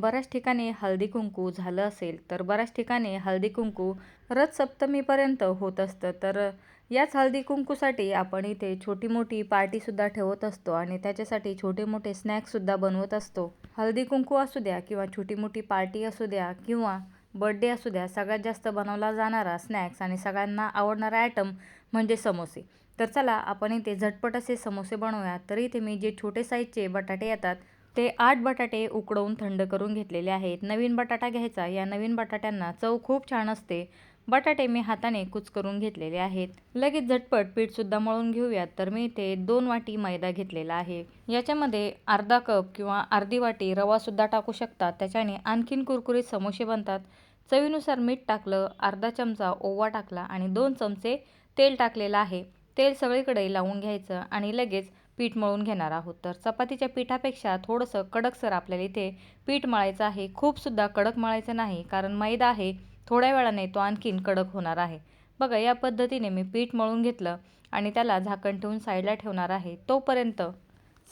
बऱ्याच ठिकाणी हळदी कुंकू झालं असेल तर बऱ्याच ठिकाणी हळदी कुंकू रथसप्तमीपर्यंत होत असतं. तर याच हळदी कुंकूसाठी आपण इथे छोटी मोठी पार्टीसुद्धा ठेवत असतो आणि त्याच्यासाठी छोटे मोठे स्नॅक्ससुद्धा बनवत असतो. हळदी कुंकू असू द्या किंवा छोटी मोठी पार्टी असू द्या किंवा बड्डे असू द्या सगळ्यात जास्त बनवला जाणारा स्नॅक्स आणि सगळ्यांना आवडणारा आयटम म्हणजे समोसे. तर चला आपण इथे झटपट असे समोसे बनवूया. तर इथे मी जे छोटे साईजचे बटाटे येतात ते आठ बटाटे उकडवून थंड करून घेतलेले आहेत. नवीन बटाटा घ्यायचा. या नवीन बटाट्यांना चव खूप छान असते. बटाटे मी हाताने कुच करून घेतलेले आहेत. लगेच झटपट पीठसुद्धा मळून घेऊयात. तर मी इथे दोन वाटी मैदा घेतलेला आहे. याच्यामध्ये अर्धा कप किंवा अर्धी वाटी रवासुद्धा टाकू शकतात त्याच्याने आणखीन कुरकुरीत समोसे बनतात. चवीनुसार मीठ टाकलं अर्धा चमचा ओवा टाकला आणि दोन चमचे तेल टाकलेलं आहे. तेल सगळीकडे लावून घ्यायचं आणि लगेच पीठ मळून घेणार आहोत. तर चपातीच्या पिठापेक्षा थोडंसं कडकसर आपल्याला इथे पीठ मळायचं आहे. खूपसुद्धा कडक मळायचं नाही कारण मैदा आहे. थोड्या वेळाने तो आणखीन कडक होणार आहे. बघा या पद्धतीने मी पीठ मळून घेतलं आणि त्याला झाकण ठेवून साईडला ठेवणार आहे. तोपर्यंत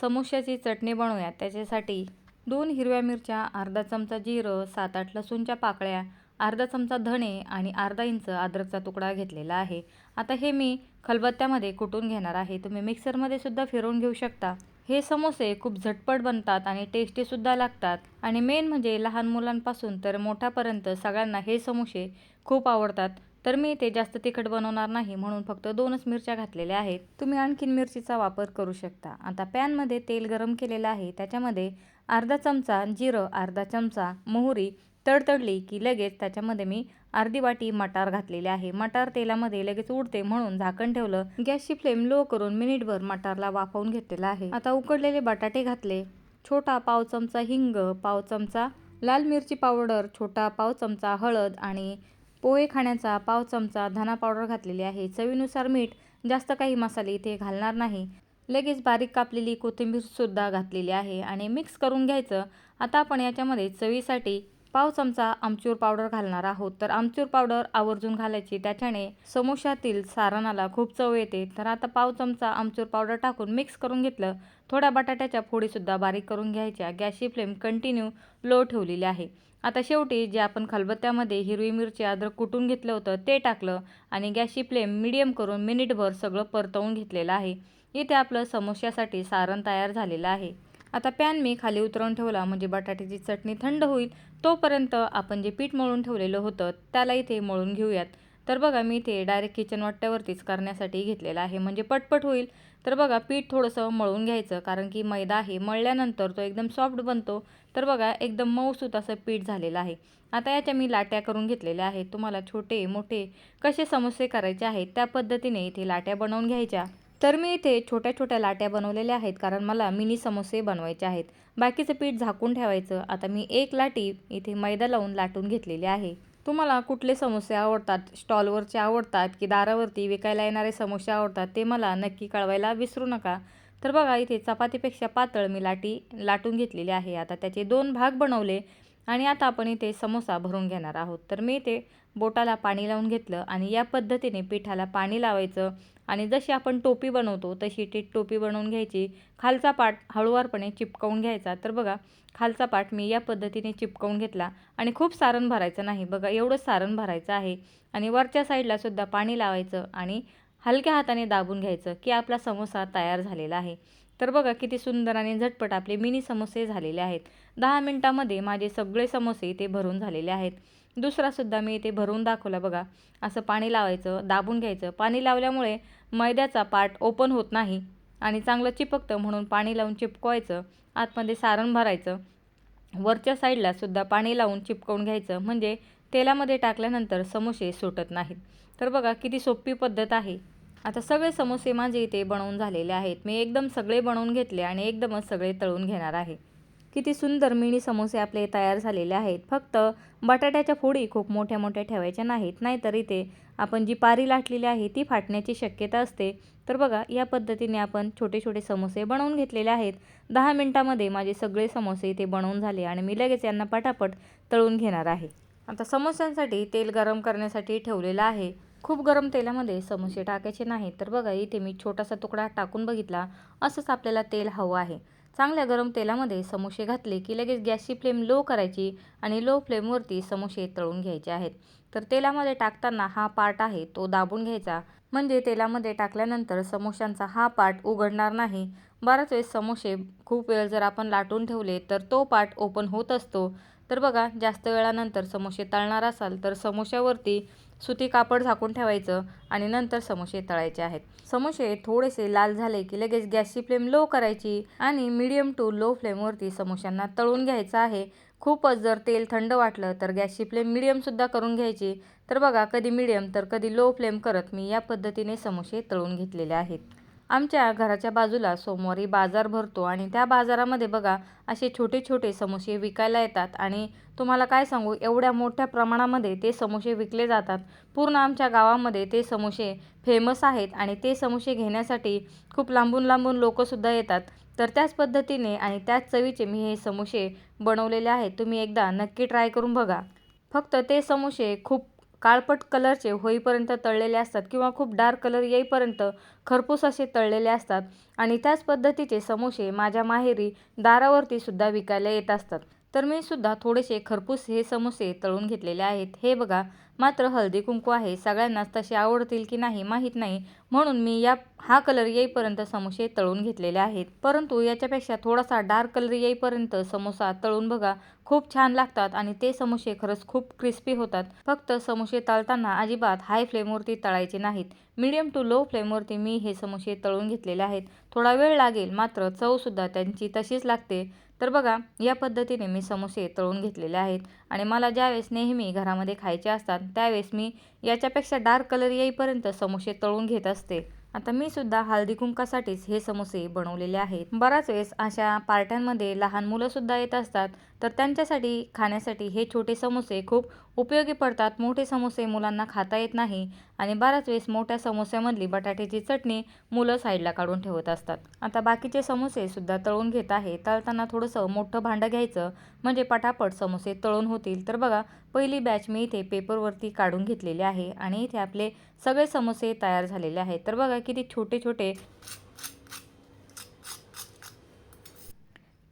समोश्याची चटणी बनवूया. त्याच्यासाठी दोन हिरव्या मिरच्या अर्धा चमचा जिरं सात आठ लसूणच्या पाकळ्या अर्धा चमचा धणे आणि अर्धा इंच अद्रकचा तुकडा घेतलेला आहे. आता हे मी खलबत्त्यामध्ये कुटून घेणार आहे. तुम्ही मिक्सरमध्ये सुद्धा फिरवून घेऊ शकता. हे समोसे खूप झटपट बनतात आणि टेस्टीसुद्धा लागतात. आणि मेन म्हणजे लहान मुलांपासून तर मोठ्यापर्यंत सगळ्यांना हे समोसे खूप आवडतात. तर मी ते जास्त तिखट बनवणार नाही म्हणून फक्त दोनच मिरच्या घातलेल्या आहेत. तुम्ही आणखीन मिरचीचा वापर करू शकता. आता पॅनमध्ये तेल गरम केलेलं आहे. त्याच्यामध्ये अर्धा चमचा जिरं अर्धा चमचा मोहरी तडतडली की लगेच त्याच्यामध्ये मी अर्धी वाटी मटार घातलेले आहे. मटार तेलामध्ये लगेच उडते म्हणून झाकण ठेवलं. गॅसची फ्लेम लो करून मिनिटभर मटारला वाफवून घेतलेला आहे. आता उकडलेले बटाटे घातले. छोटा पाव चमचा हिंग पाव चमचा लाल मिरची पावडर छोटा पाव चमचा हळद आणि पोहे खाण्याचा पाव चमचा धना पावडर घातलेली आहे. चवीनुसार मीठ जास्त काही मसाले इथे घालणार नाही. लगेच बारीक कापलेली कोथिंबीरसुद्धा घातलेली आहे आणि मिक्स करून घ्यायचं. आता आपण याच्यामध्ये चवीसाठी पाव चमचा आमचूर पावडर घालणार आहोत. तर आमचूर पावडर आवर्जून घालायची. त्याच्याने समोशातील सारणाला खूप चव येते. तर आता पाव चमचा आमचूर पावडर टाकून मिक्स करून घेतलं. थोड्या बटाट्याच्या फोडीसुद्धा बारीक करून घ्यायच्या. गॅसची फ्लेम कंटिन्यू लो ठेवलेली आहे. आता शेवटी जे आपण खलबत्त्यामध्ये हिरवी मिरची अद्रक कुटून घेतलं होतं ते टाकलं आणि गॅसची फ्लेम मिडियम करून मिनिटभर सगळं परतवून घेतलेलं आहे. इथे आपलं समोश्यासाठी सारण तयार झालेलं आहे. आता पॅन मी खाली उतरवून ठेवला म्हणजे बटाट्याची चटणी थंड होईल. तोपर्यंत आपण जे पीठ मळून ठेवलेलं होतं त्याला इथे मळून घेऊयात. तर बघा मी इथे डायरेक्ट किचन वाट्यावरतीच करण्यासाठी घेतलेलं आहे. म्हणजे पटपट होईल. तर बघा पीठ थोडंसं मळून घ्यायचं कारण की मैदा आहे. मळल्यानंतर तो एकदम सॉफ्ट बनतो. तर बघा एकदम मऊसूत असं पीठ झालेलं आहे. आता याच्या मी लाट्या करून घेतलेल्या आहेत. तुम्हाला छोटे मोठे कसे समोसे करायचे आहेत त्या पद्धतीने इथे लाट्या बनवून घ्यायच्या. तर मी इथे छोट्या छोट्या लाट्या बनवलेल्या आहेत कारण मला मिनी समोसे बनवायचे आहेत. बाकीचं पीठ झाकून ठेवायचं. आता मी एक लाटी इथे मैदा लावून लाटून घेतलेली आहे. तुम्हाला कुठले समोसे आवडतात स्टॉलवरचे आवडतात की दारावरती विकायला येणारे समोसे आवडतात ते मला नक्की कळवायला विसरू नका. तर बघा इथे चपातीपेक्षा पातळ मी लाटी लाटून घेतलेली आहे. आता त्याचे दोन भाग बनवले. आणि आता आपण इथे समोसा भरून घेणार आहोत. तर मी इथे बोटाला पाणी लावून घेतलं आणि या पद्धतीने पिठाला पाणी लावायचं. आणि जशी आपण टोपी बनवतो तशी ती टोपी बनवून घ्यायची. खालचा पाट हळूवारपणे चिपकवून घ्यायचा. तर बघा खालचा पाट मी या पद्धतीने चिपकवून घेतला आणि खूप सारण भरायचं नाही. बघा एवढंच सारण भरायचं आहे. आणि वरच्या साईडला सुद्धा पाणी लावायचं आणि हलक्या हाताने दाबून घ्यायचं की आपला समोसा तयार झालेला आहे. तर बघा किती सुंदर आणि झटपट आपले मिनी समोसे झालेले आहेत. दहा मिनटामध्ये माझे सगळे समोसे इथे भरून झालेले आहेत. दुसरासुद्धा मी इथे भरून दाखवला बघा. असं पाणी लावायचं दाबून घ्यायचं. पाणी लावल्यामुळे मैद्याचा पार्ट ओपन होत नाही आणि चांगलं चिपकतं म्हणून पाणी लावून चिपकवायचं आतमध्ये सारण भरायचं. वरच्या साईडला सुद्धा पाणी लावून चिपकवून घ्यायचं. म्हणजे तेलामध्ये टाकल्यानंतर समोसे सुटत नाहीत. तर बघा किती सोपी पद्धत आहे. आता सगळे समोसे माझे इथे बनवून झालेले आहेत. मी एकदम सगळे बनवून घेतले आणि एकदमच सगळे तळून घेणार आहे. किती सुंदर मिनी समोसे आपले तयार झालेले आहेत. फक्त बटाट्याच्या फोडी खूप मोठ्या मोठ्या ठेवायच्या नाहीत. नाहीतर इथे आपण जी पारी लाटलेली आहे ती फाटण्याची शक्यता असते. तर बघा या पद्धतीने आपण छोटे छोटे समोसे बनवून घेतलेले आहेत. दहा मिनटामध्ये माझे सगळे समोसे इथे बनवून झाले आणि मी लगेच यांना पटापट तळून घेणार आहे. आता समोस्यांसाठी तेल गरम करण्यासाठी ठेवलेलं आहे. खूप गरम तेलामध्ये समोसे टाकायचे नाही तर बघा इथे मी छोटासा तुकडा टाकून बघितला. असंच आपल्याला तेल हवं आहे. चांगल्या गरम तेलामध्ये समोसे घातले की लगेच गॅसची फ्लेम लो करायची आणि लो फ्लेमवरती समोसे तळून घ्यायचे आहेत. तर तेलामध्ये टाकताना हा पार्ट आहे तो दाबून घ्यायचा. म्हणजे तेलामध्ये टाकल्यानंतर समोश्यांचा हा पार्ट उघडणार नाही. बराच वेळेस समोसे खूप वेळ जर आपण लाटून ठेवले तर तो पार्ट ओपन होत असतो. तर बघा जास्त वेळानंतर समोसे तळणार असाल तर समोश्यावरती सुती कापड झाकून ठेवायचं आणि नंतर समोसे तळायचे आहेत. समोसे थोडेसे लाल झाले की लगेच गॅसची फ्लेम लो करायची आणि मीडियम टू लो फ्लेमवरती समोश्यांना तळून घ्यायचं आहे. खूपच जर तेल थंड वाटलं तर गॅसची फ्लेम मिडियमसुद्धा करून घ्यायची. तर बघा कधी मिडियम तर कधी लो फ्लेम करत मी या पद्धतीने समोसे तळून घेतलेले आहेत. आमच्या घराच्या बाजूला सोमवारी बाजार भरतो आणि त्या बाजारामध्ये बघा असे छोटे छोटे समोसे विकायला येतात. आणि तुम्हाला काय सांगू एवढ्या मोठ्या प्रमाणामध्ये ते समोसे विकले जातात. पूर्ण आमच्या गावामध्ये ते समोसे फेमस आहेत आणि ते समोसे घेण्यासाठी खूप लांबून लांबून लोकंसुद्धा येतात. तर त्याच पद्धतीने आणि त्याच चवीचे मी हे समोसे बनवलेले आहेत. तुम्ही एकदा नक्की ट्राय करून बघा. फक्त ते समोसे खूप काळपट कलरचे होईपर्यंत तळलेले असतात किंवा खूप डार्क कलर येईपर्यंत खरपूस असे तळलेले असतात. आणि त्याच पद्धतीचे समोसे माझ्या माहेरी दारावरती सुद्धा विकायला येत असतात. तर मी सुद्धा थोडेसे खरपूस हे समोसे तळून घेतलेले आहेत. हे बघा मात्र हळदी कुंकू आहे. सगळ्यांनाच तसे आवडतील की नाही माहीत नाही. म्हणून मी या हा कलर येईपर्यंत समोसे तळून घेतलेले आहेत. परंतु याच्यापेक्षा थोडासा डार्क कलर येईपर्यंत समोसा तळून बघा. खूप छान लागतात आणि ते समोसे खरंच खूप क्रिस्पी होतात. फक्त समोसे तळताना अजिबात हाय फ्लेमवरती तळायचे नाहीत. मिडियम टू लो फ्लेमवरती मी हे समोसे तळून घेतलेले आहेत. थोडा वेळ लागेल मात्र चवसुद्धा त्यांची तशीच लागते. तर बघा या पद्धतीने मी समोसे तळून घेतलेले आहेत आणि मला ज्यावेळेस नेहमी घरामध्ये खायचे असतात त्यावेळेस मी याच्यापेक्षा डार्क कलर येईपर्यंत समोसे तळून घेत असते. आता मी सुद्धा हळदी कुंकासाठीच हे समोसे बनवलेले आहेत. बराच वेळेस अशा पार्ट्यांमध्ये लहान मुलंसुद्धा येत असतात. तर त्यांच्यासाठी खाण्यासाठी हे छोटे समोसे खूप उपयोगी पडतात. मोठे समोसे मुलांना खाता येत नाही आणि बराच वेळेस मोठ्या समोस्यामधली बटाट्याची चटणी मुलं साईडला काढून ठेवत असतात. आता बाकीचे समोसे सुद्धा तळून घेत आहे. तळताना थोडंसं मोठं भांडं घ्यायचं म्हणजे पटापट समोसे तळून होतील. तर बघा पहिली बॅच मी इथे पेपरवरती काढून घेतलेली आहे आणि इथे आपले सगळे समोसे तयार झालेले आहेत. तर बघा किती छोटे छोटे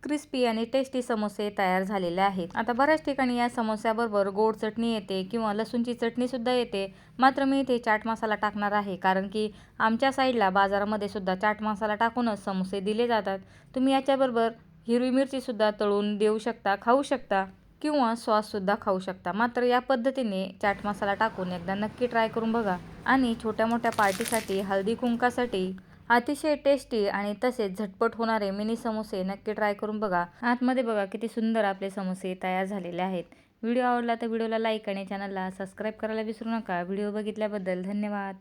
क्रिस्पी आणि टेस्टी समोसे तयार झालेले आहेत. आता बऱ्याच ठिकाणी या समोस्याबरोबर गोड चटणी येते किंवा लसूणची चटणीसुद्धा येते. मात्र मी इथे चाट मसाला टाकणार आहे कारण की आमच्या साईडला बाजारामध्ये सुद्धा चाट मसाला टाकूनच समोसे दिले जातात. तुम्ही याच्याबरोबर हिरवी मिरचीसुद्धा तळून देऊ शकता खाऊ शकता. किंवा सॉससुद्धा खाऊ शकता. मात्र या पद्धतीने चाट मसाला टाकून एकदा नक्की ट्राय करून बघा. आणि छोट्या मोठ्या पार्टीसाठी हळदी कुंकासाठी अतिशय टेस्टी आणि तसेच झटपट होणारे मिनी समोसे नक्की ट्राय करून बघा. आतमध्ये बघा किती सुंदर आपले समोसे तयार झालेले आहेत. व्हिडिओ आवडला तर व्हिडिओला लाईक आणि चॅनलला सबस्क्राईब करायला विसरू नका. व्हिडिओ बघितल्याबद्दल धन्यवाद.